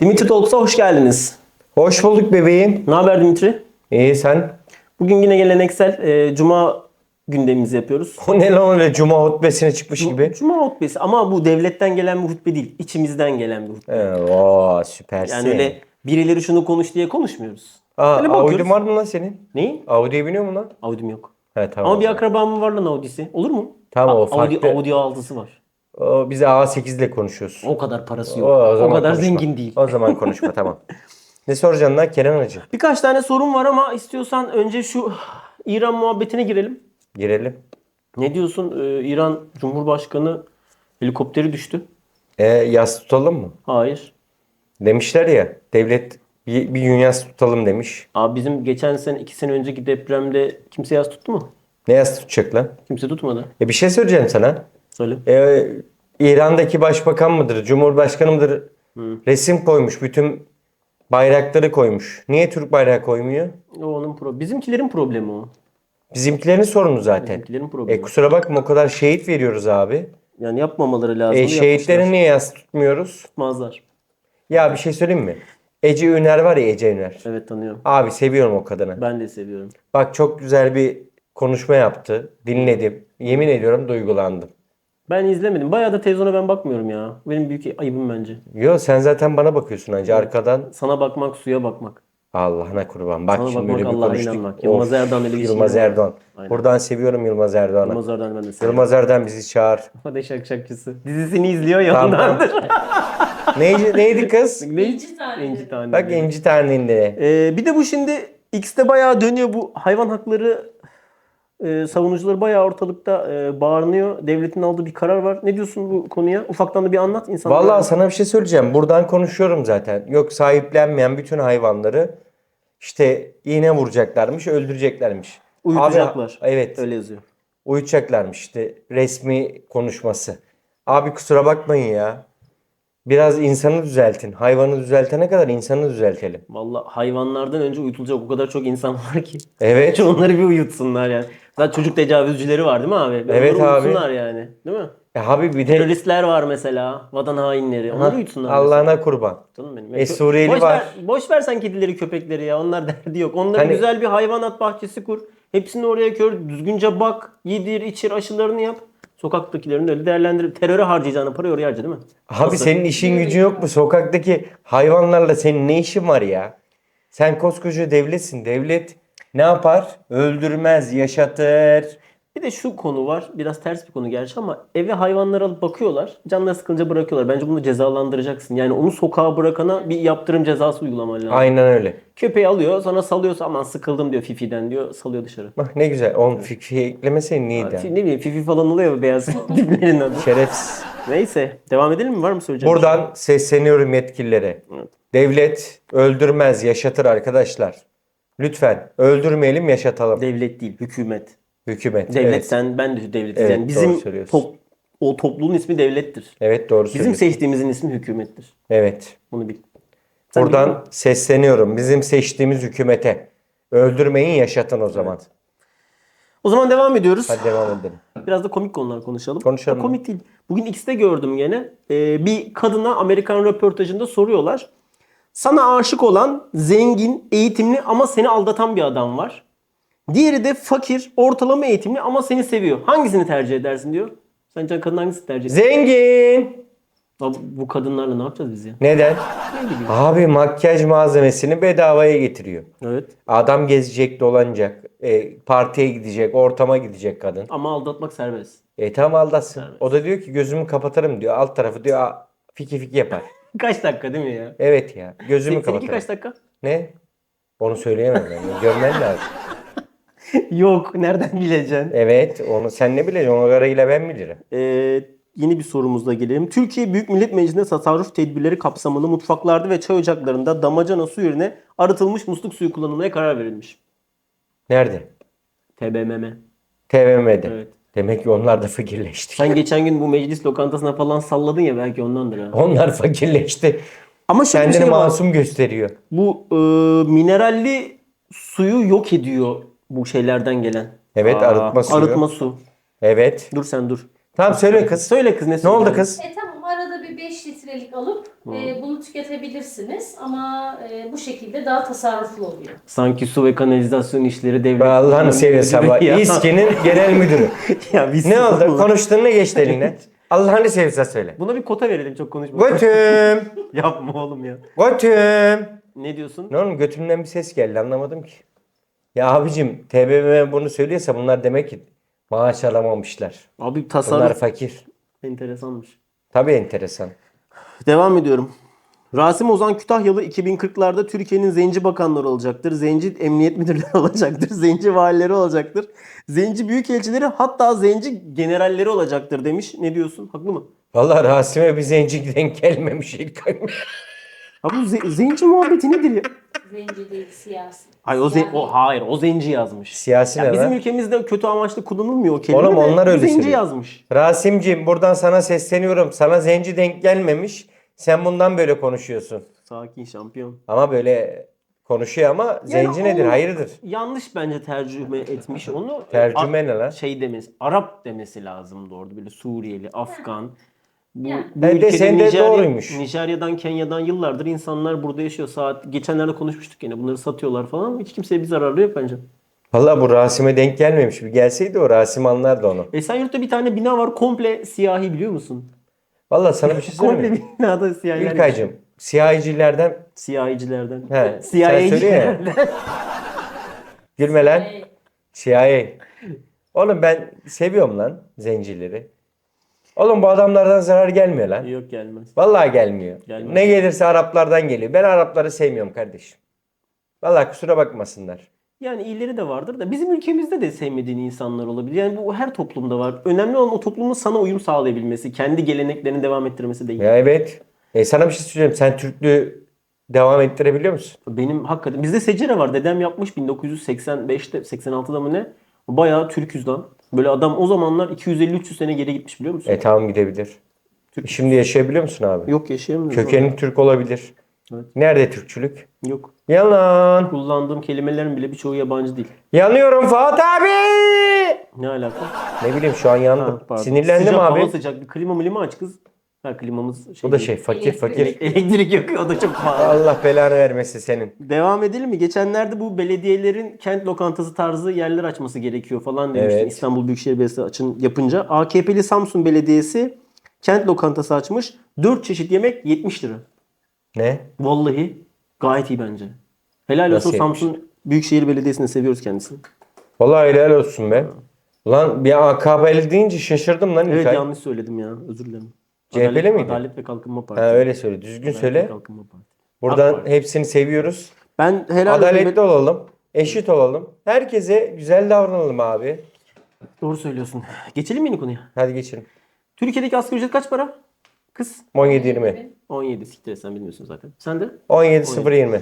Dimitri Talks'a hoş geldiniz. Hoş bulduk bebeğim. Ne haber Dimitri? İyi sen? Bugün yine geleneksel e, Cuma gündemimizi yapıyoruz. O ne lan öyle cuma hutbesine çıkmış gibi. Cuma hutbesi ama bu devletten gelen bir hutbe değil. içimizden gelen bir hutbe. He, oo, süpersin. Yani öyle birileri şunu konuş diye konuşmuyoruz. Aa, Öyle bakıyoruz. Audi'm var mı lan senin? Neyi? Audi'ye biniyor mu lan? Audi'm yok. He tamam. Ama bir akrabamın var lan Audi'si. Olur mu? Tamam, o Audi, farklı. Audi A6'sı var. O, biz A8 ile konuşuyoruz. O kadar parası O, yok. O, zaman kadar konuşma. zengin değil. O zaman konuşma tamam. Ne soracaksın lan Kenan Hacı? Birkaç tane sorum var ama istiyorsan önce şu İran muhabbetine girelim. Girelim. Ne diyorsun? Ee, İran Cumhurbaşkanı helikopteri düştü. E, yas tutalım mı? Hayır. Demişler ya devlet bir, bir gün yas tutalım demiş. Abi bizim geçen sene iki sene önceki depremde kimse yaz tuttu mu? Ne yas tutacak lan? Kimse tutmadı. E bir şey söyleyeceğim sana. Söyle. E, İran'daki başbakan mıdır, cumhurbaşkanı mıdır? Resim koymuş, bütün bayrakları koymuş. Niye Türk bayrağı koymuyor? O onun pro Bizimkilerin problemi o. Bizimkilerin sorunu zaten. Bizimkilerin problemi. E kusura bakma o kadar şehit veriyoruz abi. yani yapmamaları lazım. E şehitleri niye yas tutmuyoruz? Tutmazlar. Ya bir şey söyleyeyim mi? Ece Üner var ya Ece Üner. Evet tanıyorum. Abi seviyorum o kadını. Ben de seviyorum. Bak çok güzel bir konuşma yaptı. Dinledim. Yemin ediyorum duygulandım. Ben izlemedim. Bayağı da televizyona ben bakmıyorum ya. Benim büyük ayıbım bence. Yo sen zaten bana bakıyorsun anca arkadan. Sana bakmak, suya bakmak. Allah'ına kurban. Bak Sana şimdi bakmak, böyle bir Allah'a konuştuk. inanmak. Yılmaz Of, Erdoğan öyle bir şey Yılmaz. Erdoğan. Aynen. Buradan seviyorum Yılmaz Erdoğan'ı. Yılmaz Erdoğan'ı ben de seviyorum. Yılmaz Erdoğan bizi çağır. Hadi şakşakçısı. Dizisini izliyor ya Tamam, ondandır. neydi, neydi kız? Ne? İnci tane. İnci tane. Bak inci taneliğinde. Ee, bir de bu şimdi X'te bayağı dönüyor bu hayvan hakları e, savunucuları bayağı ortalıkta e, bağırınıyor. Devletin aldığı bir karar var. Ne diyorsun bu konuya? Ufaktan da bir anlat insanlara. Vallahi sana bir şey söyleyeceğim. Buradan konuşuyorum zaten. Yok sahiplenmeyen bütün hayvanları işte iğne vuracaklarmış, öldüreceklermiş. Uyutacaklar. Abi, evet. Öyle yazıyor. Uyutacaklarmış işte resmi konuşması. Abi kusura bakmayın ya. Biraz insanı düzeltin. Hayvanı düzeltene kadar insanı düzeltelim. Vallahi hayvanlardan önce uyutulacak o kadar çok insan var ki. Evet. Onları bir uyutsunlar yani. Zaten çocuk tecavüzcüleri var değil mi abi? Evet Onları abi. uyutsunlar yani. Değil mi? E abi bir de Teröristler var mesela. Vatan hainleri. Onları uyutsunlar. mesela. Allah'ına kurban. Canım benim. E, Suriyeli boş var. Ver, boş ver sen kedileri köpekleri ya. Onlar derdi yok. Onlara Hani- güzel bir hayvanat bahçesi kur. Hepsini oraya kör. Düzgünce bak. Yedir, içir, aşılarını yap. Sokaktakilerini öyle değerlendirip teröre harcayacağını parayı oraya harca değil mi? Abi Nasıl? senin işin gücün yok mu? Sokaktaki hayvanlarla senin ne işin var ya? Sen koskoca devletsin. Devlet ne yapar? Öldürmez, yaşatır. Bir de şu konu var. Biraz ters bir konu gerçi ama eve hayvanları alıp bakıyorlar. Canları sıkılınca bırakıyorlar. Bence bunu cezalandıracaksın. Yani onu sokağa bırakana bir yaptırım cezası uygulaman lazım. Aynen öyle. Köpeği alıyor sonra salıyorsa aman sıkıldım diyor Fifi'den diyor. Salıyor dışarı. Bak ne güzel. On fikri eklemeseydin iyiydi. Fi- Ne bileyim Fifi falan oluyor ya beyaz tiplerin adı. Şerefsiz. Neyse devam edelim mi? Var mı söyleyeceğim? bir şey? Buradan sesleniyorum yetkililere. Evet. Devlet öldürmez, yaşatır arkadaşlar. Lütfen öldürmeyelim, yaşatalım. Devlet değil, hükümet. Hükümet. Devlet Evet. sen, ben de devletiz. Evet, yani bizim top, o topluluğun ismi devlettir. Evet doğru Bizim seçtiğimizin ismi hükümettir. Evet. Bunu bil. Sen Buradan biliyor musun? sesleniyorum. Bizim seçtiğimiz hükümete. Öldürmeyin, yaşatın o zaman. O zaman devam ediyoruz. Hadi devam edelim. Biraz da komik konular konuşalım. Konuşalım. Ha, komik değil. Bugün X'te gördüm gene. Ee, bir kadına Amerikan röportajında soruyorlar. Sana aşık olan zengin, eğitimli ama seni aldatan bir adam var. Diğeri de fakir, ortalama eğitimli ama seni seviyor. Hangisini tercih edersin diyor. Sence kadın hangisini tercih eder? Zengin. Bu kadınlarla ne yapacağız biz ya? Neden? Abi makyaj malzemesini bedavaya getiriyor. Evet. Adam gezecek, dolanacak. e, partiye gidecek, ortama gidecek kadın. Ama aldatmak serbest. E tamam aldatsın. O da diyor ki gözümü kapatırım diyor. Alt tarafı diyor "Aa, fiki fiki yapar. Kaç dakika değil mi ya? Evet ya. Gözümü Seninki kapatırım. kaç dakika? Ne? Onu söyleyemem ben. Görmen lazım. Yok. Nereden bileceksin? Evet. Onu sen ne bileceksin? Onu arayla ben bilirim. Ee, yeni bir sorumuzla gelelim. Türkiye Büyük Millet Meclisi'nde tasarruf tedbirleri kapsamında mutfaklarda ve çay ocaklarında damacana su yerine arıtılmış musluk suyu kullanılmaya karar verilmiş. Nerede? TBMM. TVM'de. Evet. Demek ki onlar da fakirleşti. Sen geçen gün bu meclis lokantasına falan salladın ya belki ondandır ha. Onlar fakirleşti. Ama şöyle bir Kendini şey var. masum gösteriyor. Bu e, mineralli suyu yok ediyor bu şeylerden gelen. Evet, arıtma suyu. Arıtma su. Evet. Dur sen dur. Tamam söyle kız. Söyle kız ne Ne oldu söyleyeceksin? kız? E tamam arada bir 5 litrelik alıp e, bunu tüketebilirsiniz ama e, bu şekilde daha tasarruflu oluyor. Sanki su ve kanalizasyon işleri devlet. Be Allah'ını seviyorsan bak. Ya. İSKİ'nin genel müdürü. ya biz ne oldu? Konuştuğun ne geçti eline? Allah'ını seviyorsan söyle. Buna bir kota verelim çok konuşma. Götüm. Yapma oğlum ya. Götüm. Ne diyorsun? Ne oğlum götümden bir ses geldi anlamadım ki. Ya abicim TBMM bunu söylüyorsa bunlar demek ki maaş alamamışlar. Abi Bunlar tasarruf fakir. enteresanmış. Tabii enteresan. Devam ediyorum. Rasim Ozan Kütahyalı 2040'larda Türkiye'nin zenci bakanları olacaktır. Zenci emniyet müdürleri olacaktır. Zenci valileri olacaktır. Zenci büyükelçileri hatta zenci generalleri olacaktır demiş. Ne diyorsun? Haklı mı? Vallahi Rasim'e bir zenci denk gelmemiş ilk. Ha bu ze- zenci muhabbeti nedir ya? Zenci değil, siyasi. Hayır o, ze- o hayır o zenci yazmış. Siyasi Ya ne bizim lan? ülkemizde kötü amaçlı kullanılmıyor o kelime. Oğlum de onlar öyle Zenci söylüyor. yazmış. Rasim'cim buradan sana sesleniyorum. Sana zenci denk gelmemiş. Sen bundan böyle konuşuyorsun. Sakin şampiyon. Ama böyle konuşuyor ama zenci o- nedir? Hayırdır? Yanlış bence tercüme etmiş onu. Tercüme ne lan? Şey demesi, Arap demesi lazımdı orada böyle Suriyeli, Afgan. Bu, Yani. bu Evet, ülkede sen de Nijerya- doğruymuş. Nijerya'dan, Kenya'dan yıllardır insanlar burada yaşıyor. Saat geçenlerde konuşmuştuk yine. Bunları satıyorlar falan hiç kimseye bir zararı yok bence. Vallahi bu Rasim'e denk gelmemiş. Bir gelseydi o Rasim anlardı onu. Esenyurt'ta bir tane bina var komple siyahi biliyor musun? Vallahi sana bir şey söyleyeyim komple mi? binada siyahiler. yaşıyor. İlkay'cım siyahicilerden Siyahicilerden. He. Siyahicilerden. gülme lan. Siyahi. Oğlum ben seviyorum lan zencileri. Oğlum bu adamlardan zarar gelmiyor lan. Yok gelmez. Vallahi gelmiyor. Gelmez. Ne gelirse Araplardan geliyor. Ben Arapları sevmiyorum kardeşim. Vallahi kusura bakmasınlar. Yani iyileri de vardır da bizim ülkemizde de sevmediğin insanlar olabilir. Yani bu her toplumda var. Önemli olan o toplumun sana uyum sağlayabilmesi, kendi geleneklerini devam ettirmesi değil. Ya evet. E sana bir şey söyleyeyim. Sen Türklüğü devam ettirebiliyor musun? Benim hakikaten bizde secere var. Dedem yapmış 1985'te 86'da mı ne? Bayağı Türküz lan. Böyle adam o zamanlar 250-300 sene geri gitmiş biliyor musun? E tamam gidebilir. Türk- Şimdi yaşayabiliyor musun abi? Yok yaşayamıyoruz. Kökenin Türk olabilir. Evet. Nerede Türkçülük? Yok. Yalan. Kullandığım kelimelerin bile birçoğu yabancı değil. Yanıyorum Fuat abi. Ne alaka? Ne bileyim şu an yandım. Ha, pardon. Sinirlendim Sıcak, abi. Hava sıcak. Bir klima milima aç kız. Ha klimamız şey O da değil. şey fakir Elektrik. fakir. Elektrik yakıyor o da çok pahalı. Allah belanı vermesin senin. Devam edelim mi? Geçenlerde bu belediyelerin kent lokantası tarzı yerler açması gerekiyor falan demiştin. Evet. İstanbul Büyükşehir Belediyesi açın yapınca. AKP'li Samsun Belediyesi kent lokantası açmış. 4 çeşit yemek 70 lira. Ne? Vallahi gayet iyi bence. Helal Nasıl olsun 70 Samsun Büyükşehir Belediyesi'ni seviyoruz kendisini. Vallahi helal olsun be. Lan bir AKP'li deyince şaşırdım lan Evet İlkay. yanlış söyledim ya. Özür dilerim. CHP'li Adalet, miydi? Adalet ve Kalkınma Partisi. Ha öyle söyle. Düzgün Adalet söyle. Kalkınma Partisi. Buradan AK Parti. hepsini seviyoruz. Ben helal Adaletli olsun. olalım. Eşit olalım. Herkese güzel davranalım abi. Doğru söylüyorsun. Geçelim mi yeni konuya? Hadi geçelim. Türkiye'deki asgari ücret kaç para? Kız 17-20. 17 siktir et, sen bilmiyorsun zaten. Sen de? 17-0-20.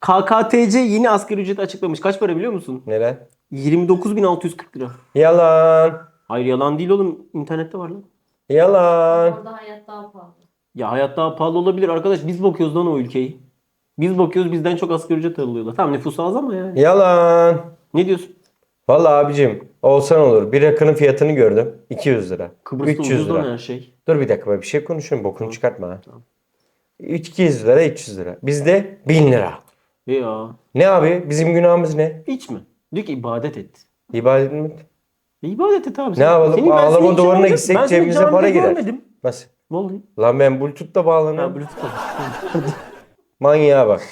KKTC yeni asgari ücreti açıklamış. Kaç para biliyor musun? Neler? 29.640 lira. Yalan. Hayır yalan değil oğlum. İnternette var lan. Yalan. Orada hayat daha pahalı. Ya hayat daha pahalı olabilir arkadaş. Biz bakıyoruz lan o ülkeyi. Biz bakıyoruz bizden çok asgari ücret alıyorlar. Tamam nüfusu az ama yani. Yalan. Ne diyorsun? Vallahi abicim olsan olur. Bir rakının fiyatını gördüm. 200 lira. Kıbrıs'ta 300 ucuz lan lira. her şey. Dur bir dakika bir şey konuşuyorum. Bokunu çıkartma ha. 200 lira 300 lira. Bizde 1000 lira. E ya. Ne abi? Bizim günahımız ne? Hiç mi? Diyor ki ibadet et. İbadet mi? E, ibadet et abi. Ne yapalım? Ağlama duvarına gitsek cebimize para girer. görmedim. Nasıl? Vallahi. Lan ben Bluetooth'la Ha, bağlanıyorum. Bluetooth var. Manyağa bak.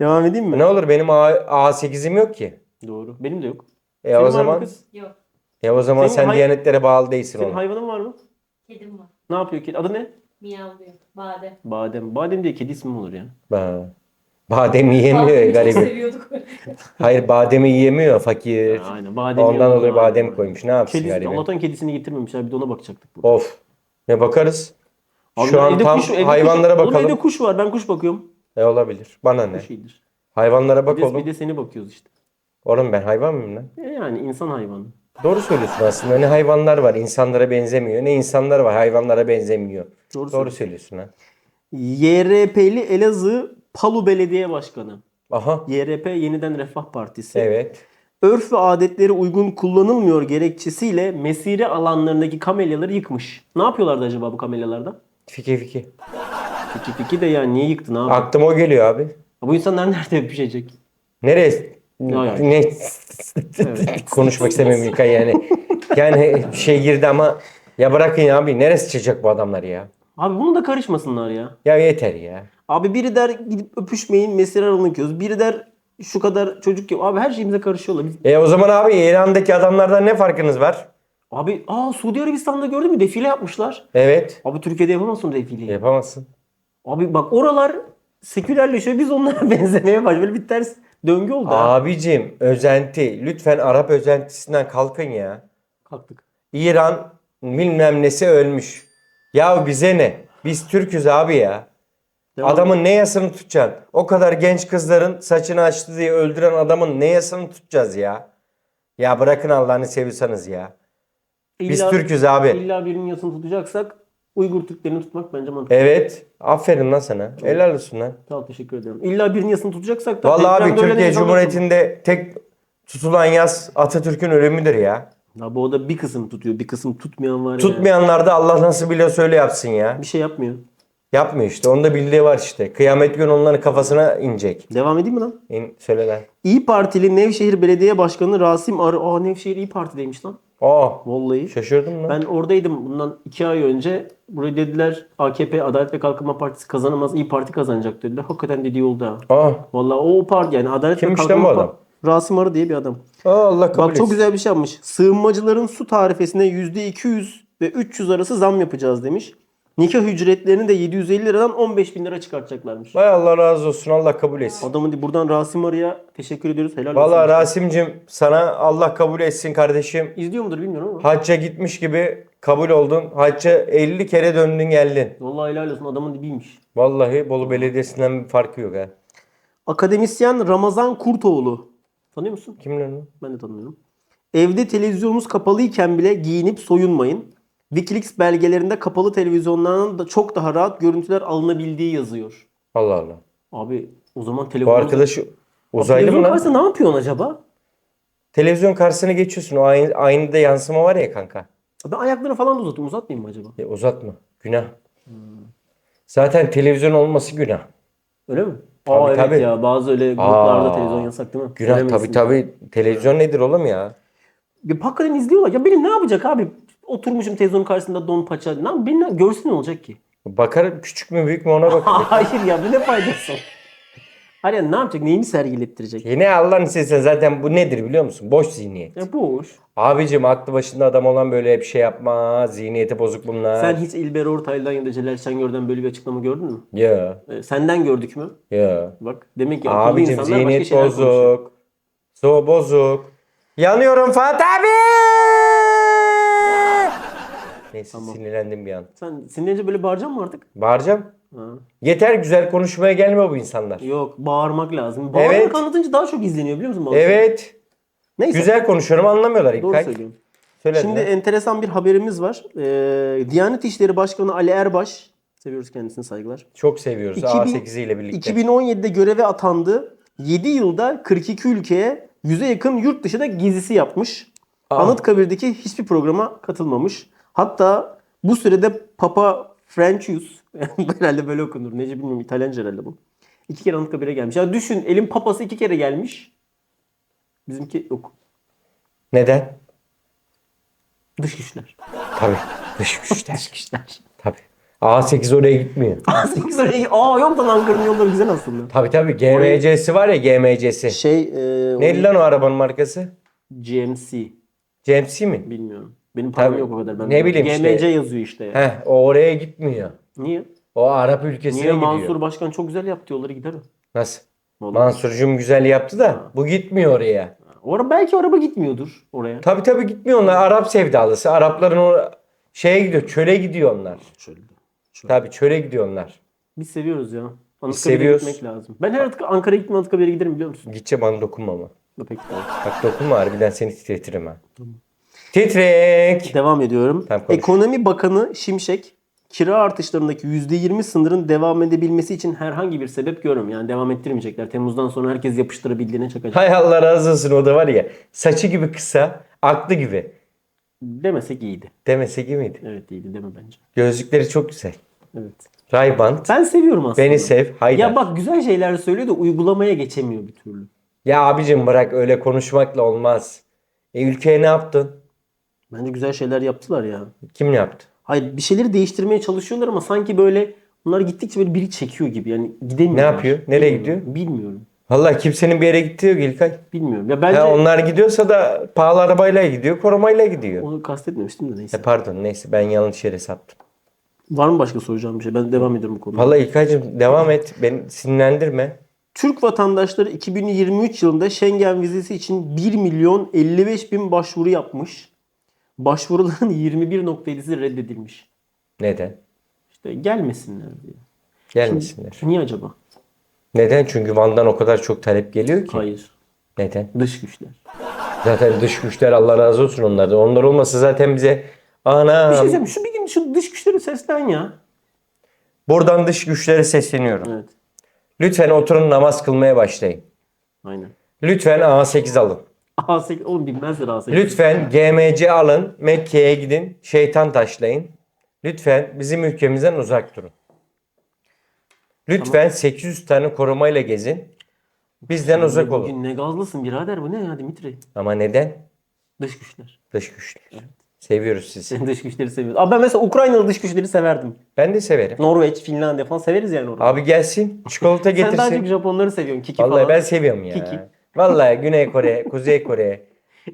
Devam edeyim mi? Ne olur benim A, A8'im yok ki. Doğru. Benim de yok. E Senin o mı zaman kız? Yok. e o zaman Senin sen hay- diyanetlere bağlı değilsin Senin oğlum. hayvanın var mı? Kedim var. Ne yapıyor kedi? Adı ne? Miyavlıyor. Badem. Badem. Badem diye kedi ismi mi olur ya? Ha. Bademi yiyemiyor Bademi çok seviyorduk. Hayır bademi yiyemiyor fakir. Aynen. Badem Ondan yok. dolayı badem koymuş. Ne yapsın Kedisi, garibim? Allah'tan kedisini getirmemişler. Bir de ona bakacaktık. burada. Of. Ne bakarız? Abi Şu an evde tam kuş- evde hayvanlara kuş, Oğlum bakalım. evde kuş var. Ben kuş bakıyorum. Ne olabilir? Bana ne? Kuş iyidir. Hayvanlara bak Bir de, oğlum. bir de seni bakıyoruz işte. Oğlum ben hayvan mıyım lan? E yani insan hayvanı. Doğru söylüyorsun aslında. Ne hayvanlar var insanlara benzemiyor. Ne insanlar var hayvanlara benzemiyor. Doğru, Doğru söylüyorsun ha. YRP'li Elazığ Palu Belediye Başkanı. Aha. YRP Yeniden Refah Partisi. Evet. Örf ve adetlere uygun kullanılmıyor gerekçesiyle mesire alanlarındaki kamelyaları yıkmış. Ne yapıyorlardı acaba bu kamelyalarda? Fiki fiki. Fiki fiki de ya niye yıktın abi? Aklıma o geliyor abi. Bu insanlar nerede öpüşecek? Neresi? Ya. Ne? Konuşmak istemiyorum İlkay yani. Yani şey girdi ama ya bırakın ya abi neresi çıkacak bu adamlar ya? Abi bunu da karışmasınlar ya. Ya yeter ya. Abi biri der gidip öpüşmeyin mesire alınıyoruz. Biri der şu kadar çocuk yok. Abi her şeyimize karışıyorlar. Biz- E o zaman abi İran'daki adamlardan ne farkınız var? Abi aa Suudi Arabistan'da gördün mü defile yapmışlar. Evet. Abi Türkiye'de yapamazsın defileyi. Yapamazsın. Abi bak oralar sekülerleşiyor biz onlara benzemeye başlıyoruz. Böyle bir ters döngü oldu. Abicim özenti. Lütfen Arap özentisinden kalkın ya. Kalktık. İran bilmem nesi ölmüş. Ya bize ne? Biz Türk'üz abi ya. Devam Adamın ne yasını tutacaksın? O kadar genç kızların saçını açtı diye öldüren adamın ne yasını tutacağız ya? Ya bırakın Allah'ını seviyorsanız ya. Biz İlla- Türk'üz abi. İlla birinin yasını tutacaksak Uygur Türklerini tutmak bence mantıklı. Evet. Aferin lan sana. Helal olsun lan. Sağ ol teşekkür ederim. İlla birinin yasını tutacaksak da Vallahi abi Türkiye Cumhuriyeti'nde tek tutulan yas Atatürk'ün ölümüdür ya. Ya bu o da bir kısım tutuyor. Bir kısım tutmayan var ya. Tutmayanlar da Allah nasıl biliyorsa öyle yapsın ya. Bir şey yapmıyor. Yapmıyor işte. Onda bildiği var işte. Kıyamet günü onların kafasına inecek. Devam edeyim mi lan? İn, söyle lan. İyi Partili Nevşehir Belediye Başkanı Rasim Arı. Aa Nevşehir İyi Parti'deymiş lan. Aa Vallahi. şaşırdım lan. Ben oradaydım bundan iki ay önce. Buraya dediler AKP Adalet ve Kalkınma Partisi kazanamaz. İyi Parti kazanacak dediler. Hakikaten dediği oldu ha. Aa, Vallahi o parti yani Adalet Kimmiş ve Kalkınma bu adam? Partisi. Rasim Arı diye bir adam. aa Allah kabul Bak çok etsin. güzel bir şey yapmış. Sığınmacıların su tarifesine %200 ve 300 arası zam yapacağız demiş. Nikah ücretlerini de 750 liradan 15 bin lira çıkartacaklarmış. Vay Allah razı olsun. Allah kabul etsin. Adamın buradan Rasim Arı'ya teşekkür ediyoruz. Helal olsun. Vallahi Rasim'cim sana Allah kabul etsin kardeşim. İzliyor mudur bilmiyorum ama. Hacca gitmiş gibi kabul oldun. Hacca 50 kere döndün geldin. Vallahi helal olsun adamın dibiymiş. Vallahi Bolu Belediyesi'nden bir farkı yok ha. Akademisyen Ramazan Kurtoğlu. Tanıyor musun? Kim lan o? Ben de tanıyorum. Evde televizyonunuz kapalıyken bile giyinip soyunmayın. Wikileaks belgelerinde kapalı televizyonlardan da çok daha rahat görüntüler alınabildiği yazıyor. Allah Allah. Abi o zaman Bu telefonu... arkadaş uzaylı mı lan? ne yapıyorsun acaba? Televizyon karşısına geçiyorsun. O aynı, aynada yansıma var ya kanka. Ben ayakları falan da uzatıyorum. Uzatmayayım mı acaba? Ya uzatma. Günah. Zaten televizyon olması günah. Öyle mi? Tabii, Aa evet tabii. ya bazı öyle gruplarda Aa. televizyon yasak değil mi? Günah tabii tabii. Televizyon nedir oğlum ya? Ya hakikaten izliyorlar. Ya benim ne yapacak abi? Oturmuşum televizyonun karşısında don paça. Yap- Beni ne- görsün ne olacak ki? Bakarım küçük mü büyük mü ona bak. Hayır ya bu ne faydası? Hayır yani ne yapacak? Neyini sergilettirecek? Yine Allah'ın istersen zaten bu nedir biliyor musun? Boş zihniyet. Ya boş. Abicim aklı başında adam olan böyle bir şey yapma. Zihniyeti bozuk bunlar. Sen hiç İlber Ortaylı'dan ya da Celal Şengör'den böyle bir açıklama gördün mü? Ya Ee, senden gördük mü? ya. Bak demek ki akıllı Abicim insanlar başka zihniyet şeyler konuşuyor. bozuk. So bozuk. Yanıyorum Fatih abi. Neyse sinirlendim bir an. Sen sinirlenince böyle bağıracaksın mı artık? Bağıracağım. Ha. Yeter güzel konuşmaya gelme bu insanlar. Yok bağırmak lazım. Bağırmak Evet. anlatınca daha çok izleniyor biliyor musun? bazı? Evet. Neyse. Güzel konuşuyorum anlamıyorlar Doğru İlkay. söylüyorsun. Söyle Şimdi lan. enteresan bir haberimiz var. Ee, Diyanet İşleri Başkanı Ali Erbaş, seviyoruz kendisini saygılar. Çok seviyoruz 2000 A8 ile birlikte. 2017'de göreve atandı. 7 yılda 42 ülkeye 100'e yakın yurt dışında gezisi yapmış. Aa. Anıtkabir'deki hiçbir programa katılmamış. Hatta bu sürede Papa Francis, herhalde böyle okunur. Nece bilmiyorum İtalyanca herhalde bu. İki kere Anıtkabir'e gelmiş. Ya düşün elin papası iki kere gelmiş. Bizimki yok. Neden? Dış güçler. Tabii. Dış güçler. Dış güçler. Tabii. A8 oraya gitmiyor. Sekiz oraya- Aa yok da Ankara'nın yolları güzel aslında. Tabii tabii. GMC'si var ya GMC'si. Şey e, Neydi lan o arabanın markası? GMC. GMC mi? Bilmiyorum. Benim param Tabii. yok o kadar. Ben Ne bileyim GMC işte. yazıyor işte. ya. Heh o oraya gitmiyor. Niye? O Arap ülkesine Niye gidiyor. Mansur Başkan çok güzel yaptı yolları gider o. Nasıl? Vallahi. Mansurcum güzel yaptı da bu gitmiyor oraya. Orada belki araba gitmiyordur oraya. Tabii tabii gitmiyor onlar. Arap sevdalısı. Arapların o şeye gidiyor. Çöle gidiyor onlar. Şöyle de. Tabii çöle gidiyor onlar. Biz seviyoruz ya. Anıtkabir'e seviyoruz. gitmek lazım. Ben her Ankara'ya gittim Anıtkabir'e giderim biliyor musun? Gideceğim bana dokunma ama. Peki tamam. Bak dokunma harbiden seni titretirim ha. Titrek. Devam ediyorum. Tamam, konuş. Ekonomi Bakanı Şimşek kira artışlarındaki %20 sınırın devam edebilmesi için herhangi bir sebep görmüyorum. Yani devam ettirmeyecekler. Temmuz'dan sonra herkes yapıştırabildiğine çakacak. Hay Allah razı olsun o da var ya. Saçı gibi kısa, aklı gibi. Demesek iyiydi. Demese gibi miydi? Evet iyiydi deme bence. Gözlükleri çok güzel. Evet. Raybant. Ben seviyorum aslında. Beni sev. Haydar. Ya bak güzel şeyler söylüyor da uygulamaya geçemiyor bir türlü. Ya abicim bırak öyle konuşmakla olmaz. E ülkeye ne yaptın? Bence güzel şeyler yaptılar ya. Kim ne yaptı? Hayır bir şeyleri değiştirmeye çalışıyorlar ama sanki böyle bunlar gittikçe böyle biri çekiyor gibi. Yani gidemiyor. Ne yapıyor? Nereye gidiyor? Bilmiyorum. Vallahi kimsenin bir yere gittiği yok İlkay. Bilmiyorum. Ya bence Ha, onlar gidiyorsa da pahalı arabayla gidiyor, korumayla gidiyor. onu kastetmemiştim de neyse. E pardon neyse ben yanlış yere saptım. Var mı başka soracağım bir şey? Ben devam ediyorum bu konuda. Vallahi İlkay'cığım devam et. Beni sinirlendirme. Türk vatandaşları 2023 yılında Schengen vizesi için 1 milyon 55 bin başvuru yapmış. Başvuruların 21.7'si reddedilmiş. Neden? İşte gelmesinler diye. Gelmesinler. Niye acaba? Neden? Çünkü Van'dan o kadar çok talep geliyor ki. Hayır. Neden? Dış güçler. Zaten dış güçler Allah razı olsun onlardan. Onlar olmasa zaten bize Bir şey ana söyleyeyim. Şu bir gün şu dış güçleri seslen ya. buradan dış güçlere sesleniyorum. Evet. Lütfen oturun namaz kılmaya başlayın. Aynen. Lütfen A8 alın. A8 oğlum bilmezler A8. Lütfen GMC alın. Mekke'ye gidin. Şeytan taşlayın. Lütfen bizim ülkemizden uzak durun. Lütfen 800 tane korumayla gezin. Bizden uzak olun. Bugün ne gazlısın birader bu ne ya Dimitri? Ama neden? Dış güçler. Dış güçler. Seviyoruz sizi. Sen dış güçleri seviyorsun. Abi ben mesela Ukraynalı dış güçleri severdim. Ben de severim. Norveç, Finlandiya falan severiz yani orada. Abi gelsin. Çikolata Sen daha çok getirsin. Japonları seviyorsun. Kiki Vallahi falan. ben seviyorum ya. Kiki. Vallahi Güney Kore, Kuzey Kore,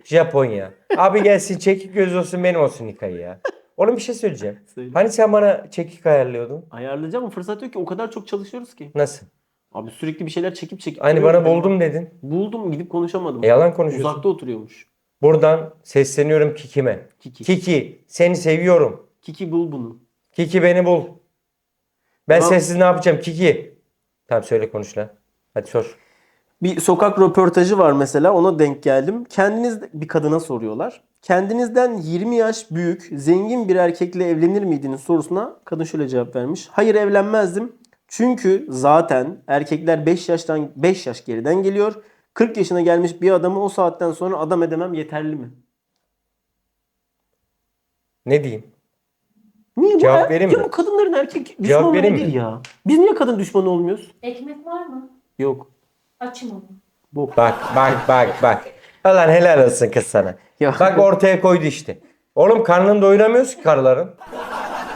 Japonya. Abi gelsin çekik göz olsun benim olsun Nikay ya. Oğlum bir şey söyleyeceğim. Söyle. Hani sen bana çekik ayarlıyordun? Ayarlayacağım ama fırsat yok ki. O kadar çok çalışıyoruz ki. Nasıl? Abi sürekli bir şeyler çekip çekip. Hani duruyorum bana ben. buldum dedin. Buldum gidip konuşamadım. E yalan konuşuyorsun. Uzakta oturuyormuş. Buradan sesleniyorum Kiki'me. Kiki. Kiki seni seviyorum. Kiki bul bunu. Kiki beni bul. Ben Tamam. sensiz ne yapacağım Kiki? Tamam söyle konuş lan. Hadi sor. Bir sokak röportajı var mesela ona denk geldim. Kendiniz bir kadına soruyorlar. Kendinizden 20 yaş büyük, zengin bir erkekle evlenir miydiniz sorusuna kadın şöyle cevap vermiş. Hayır evlenmezdim. Çünkü zaten erkekler 5 yaştan 5 yaş geriden geliyor. 40 yaşına gelmiş bir adamı o saatten sonra adam edemem yeterli mi? Ne diyeyim? Niye bu Cevap er- vereyim ya mi? bu kadınların erkek Cevap düşmanı vereyim nedir mi? ya? Biz niye kadın düşmanı olmuyoruz? Ekmek var mı? Yok. Açım onu. Bu. Bak bak bak bak. Ulan helal olsun kız sana. Ya. Bak ortaya koydu işte. Oğlum karnını doyuramıyoruz ki karıların.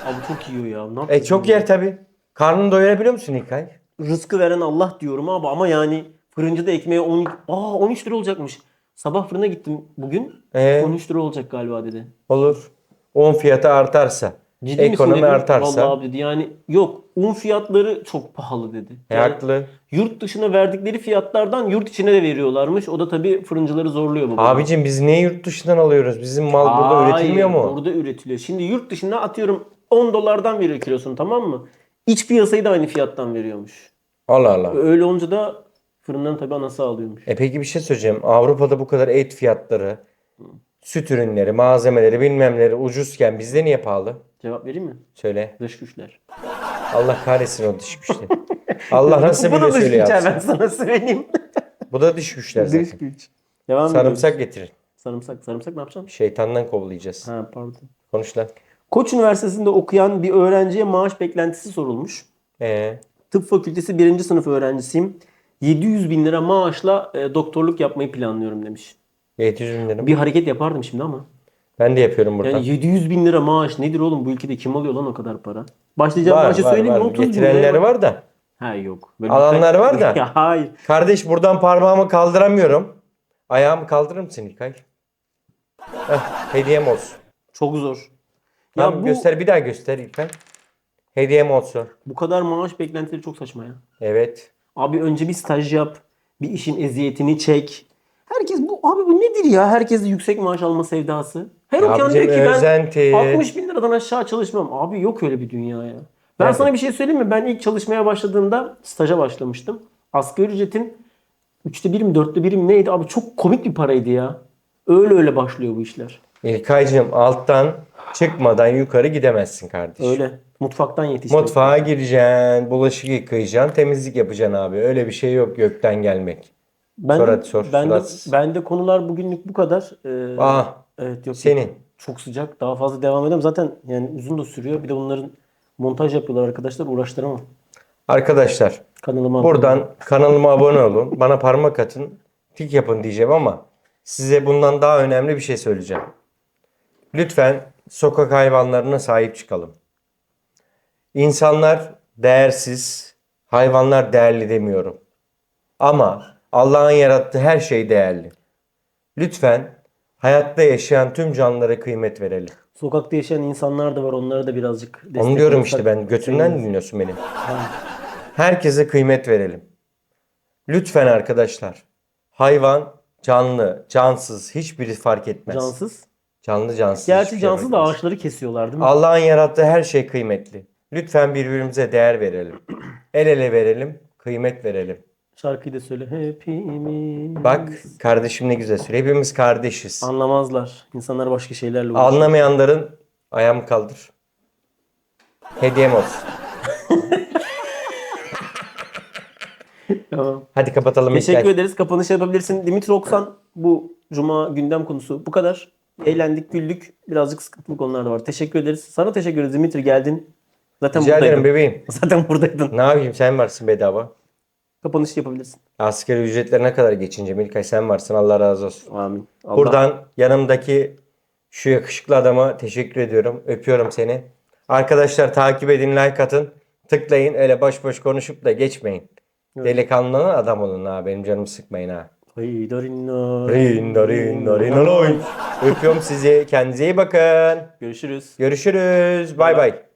Abi çok yiyor ya. Ne E yapacağız çok yer tabi. Karnını doyurabiliyor musun İlkay? rızkı veren Allah diyorum abi ama yani fırıncıda ekmeğe 10 Aa 13 lira olacakmış. Sabah fırına gittim bugün. Ee? 13 lira olacak galiba dedi. Olur. Un fiyatı artarsa. Ciddi ekonomi dedim. artarsa. Vallahi abi dedi yani yok un fiyatları çok pahalı dedi. E, Yani haklı. yurt dışına verdikleri fiyatlardan yurt içine de veriyorlarmış. O da tabii fırıncıları zorluyor bu. Abicim biz niye yurt dışından alıyoruz? Bizim mal burada Hayır, üretilmiyor mu? Burada üretiliyor. Şimdi yurt dışına atıyorum 10 dolardan veriyor kilosunu tamam mı? İç piyasayı da aynı fiyattan veriyormuş. Allah Allah. Öyle olunca da fırından tabii anası alıyormuş. E peki bir şey söyleyeceğim. Avrupa'da bu kadar et fiyatları, süt ürünleri, malzemeleri bilmemleri ucuzken bizde niye pahalı? Cevap vereyim mi? Söyle. Dış güçler. Allah kahretsin o dış güçleri. Allah nasıl biliyor söyle yapsın. ben sana söyleyeyim. Bu da dış güçler zaten. dış güç. Devam Sarımsak ediyoruz. getirin. Sarımsak. Sarımsak ne yapacağım? Şeytandan kovlayacağız. Ha pardon. Konuş lan. Koç Üniversitesi'nde okuyan bir öğrenciye maaş beklentisi sorulmuş. Ee, Tıp fakültesi birinci sınıf öğrencisiyim. 700 bin lira maaşla e, doktorluk yapmayı planlıyorum demiş. 700 bin lira mı? Bir hareket yapardım şimdi ama. Ben de yapıyorum burada. Yani 700 bin lira maaş nedir oğlum bu ülkede kim alıyor lan o kadar para? Başlayacağım var, maaşı var, söyleyeyim var. 30 bin Getirenler lira. var da. Ha yok. Böyle Alanlar var da. ya hayır. Kardeş buradan parmağımı kaldıramıyorum. Ayağımı kaldırır mısın İlkay? Heh, hediyem olsun. Çok zor. Ya Tamam bu, göster bir daha göster İlkay. Hediyem olsun. bu kadar maaş beklentileri çok saçma ya. Evet. Abi önce bir staj yap. Bir işin eziyetini çek. Abi bu nedir ya? Herkes de yüksek maaş alma sevdası. Her Ya okuyan diyor ki ben özenti. 60 bin liradan aşağı çalışmam. Abi yok öyle bir dünya ya. Ben Nerede? sana bir şey söyleyeyim mi? Ben ilk çalışmaya başladığımda staja başlamıştım. Asgari ücretin üçte biri mi dörtte biri mi neydi? Abi çok komik bir paraydı ya. Öyle öyle başlıyor bu işler. İlkaycığım alttan çıkmadan yukarı gidemezsin kardeşim. Öyle. Mutfaktan yetiştim. Mutfağa gireceksin, bulaşık yıkayacaksın, temizlik yapacaksın abi. Öyle bir şey yok gökten gelmek. Ben Sor de, hadi sor, Ben de, ben de konular bugünlük bu kadar. Ee, Aa, evet yok. senin. Çok sıcak. Daha fazla devam edemem. Zaten yani uzun da sürüyor. Bir de bunların Montaj yapıyorlar arkadaşlar uğraştıramam. Arkadaşlar Kanalıma abone buradan kanalıma abone olun. Bana parmak atın. Tik yapın diyeceğim ama size bundan daha önemli bir şey söyleyeceğim. Lütfen sokak hayvanlarına sahip çıkalım. İnsanlar değersiz, hayvanlar değerli demiyorum. Ama Allah'ın yarattığı her şey değerli. Lütfen hayatta yaşayan tüm canlılara kıymet verelim. Sokakta yaşayan insanlar da var onlara da birazcık destek Onu diyorum olursak işte ben. Götünden dinliyorsun beni. Herkese kıymet verelim. Lütfen arkadaşlar. Hayvan, canlı, cansız hiçbiri fark etmez. Cansız. Canlı, cansız. Gerçi şey cansız da fark etmez. ağaçları kesiyorlar değil mi? Allah'ın yarattığı her şey kıymetli. Lütfen birbirimize değer verelim. El ele verelim, kıymet verelim. Şarkıyı da söyle. Hepimiz. Bak kardeşim ne güzel söylüyor. Hepimiz kardeşiz. Anlamazlar. İnsanlar başka şeylerle uğraşıyor. Anlamayanların ayağımı kaldır. Hediyem olsun. Tamam. Hadi kapatalım. Teşekkür İlker. ederiz. Kapanış yapabilirsin. Dimitri Oksan bu cuma gündem konusu bu kadar. Eğlendik, güldük. Birazcık sıkıntılı konular da var. Teşekkür ederiz. Sana teşekkür ederiz Dimitri geldin. Zaten Rica buradaydın. ederim bebeğim. Zaten buradaydın. Ne yapayım sen varsın bedava. Kapanış yapabilirsin. Asgari ücretlerine kadar geçince Milkay sen varsın Allah razı olsun. Amin. Allah Buradan yanımdaki şu yakışıklı adama teşekkür ediyorum. Öpüyorum seni. Arkadaşlar takip edin, like atın. Tıklayın. Öyle boş boş konuşup da geçmeyin. Delikanlı adam olun ha. Benim canımı sıkmayın ha. Haydarinna. Rin, rin, rin, rin. Öpüyorum sizi. Kendinize iyi bakın. Görüşürüz. Görüşürüz. Bay bay.